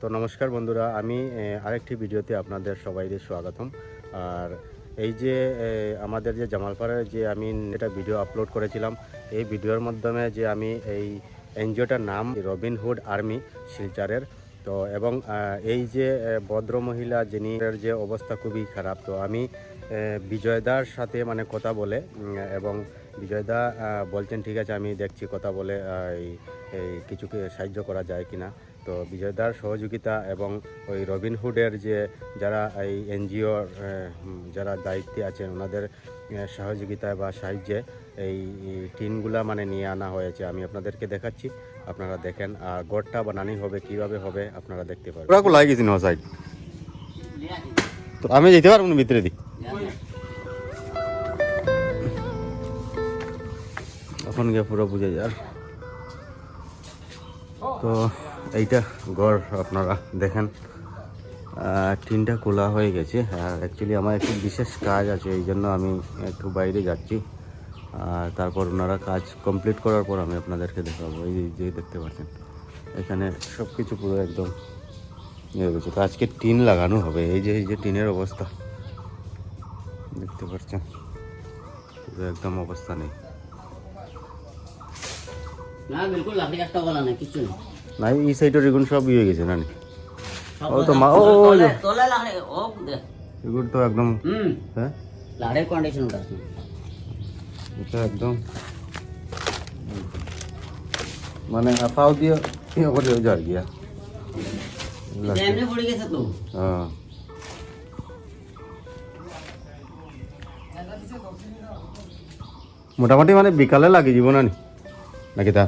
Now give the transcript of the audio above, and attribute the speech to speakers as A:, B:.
A: তো নমস্কার বন্ধুরা, আমি আরেকটি ভিডিওতে আপনাদের সবাইকে স্বাগতম। আর এই যে আমাদের যে জামালপাড়ার যে আমি এটা ভিডিও আপলোড করেছিলাম, এই ভিডিওর মাধ্যমে যে আমি এই এনজিওটার নাম রবিনহুড আর্মি শিলচারের। তো এবং এই যে ভদ্র মহিলা যিনি যে অবস্থা খুবই খারাপ, তো আমি বিজয়দার সাথে মানে কথা বলে এবং বিজয়দা বলছেন, ঠিক আছে, আমি দেখছি, কথা বলে এই এই কিছু সাহায্য করা যায় কিনা? তো বিজয়দার সহযোগিতা এবং ওই রবিনহুডের যে যারা এই এনজিওর যারা দায়িত্বে আছেন ওনাদের আহ, সহযোগিতায় বা সাহায্যে এই টিনগুলা মানে নিয়ে আনা হয়েছে। আমি আপনাদেরকে দেখাচ্ছি আপনারা দেখেন আর গড়টা বানানি হবে কীভাবে হবে আপনারা দেখতে পাবেন ওরা কোলাই গেছি না সাইড? তো আমি যেতে পারব না ভিতরে দি এখন গিয়ে পুরো বুঝে যার তো এইটা ঘর আপনারা দেখেন। টিনটা খোলা হয়ে গেছে। আর অ্যাকচুয়ালি আমার একটু বিশেষ কাজ আছে, এই জন্য আমি একটু বাইরে যাচ্ছি। আর তারপর ওনারা কাজ কমপ্লিট করার পর আমি আপনাদেরকে দেখাবো। এই যে দেখতে পাচ্ছেন, এখানে সব কিছু পুরো একদম ইয়ে গেছে। তো আজকে টিন লাগানো হবে। এই যে এই যে টিনের অবস্থা, দেখতে পাচ্ছেন? পুরো একদম অবস্থা নেই।
B: না বিলকুল একটা বলা কিছু
A: এই সাইডের এগুলো সব ইয়ে গেছে না ও তো মা ও
B: তলে লাকড়ি ও
A: তো একদম
B: হুম।
A: হ্যাঁ?
B: কন্ডিশন ওটা
A: এটা একদম। মানে আপাও দিয়ে ইয়ে করে গিয়া
B: এমনি পড়ে গেছে তো।
A: হ্যাঁ। মোটামুটি মানে বিকালে লাগে যাব না নি নাকি তা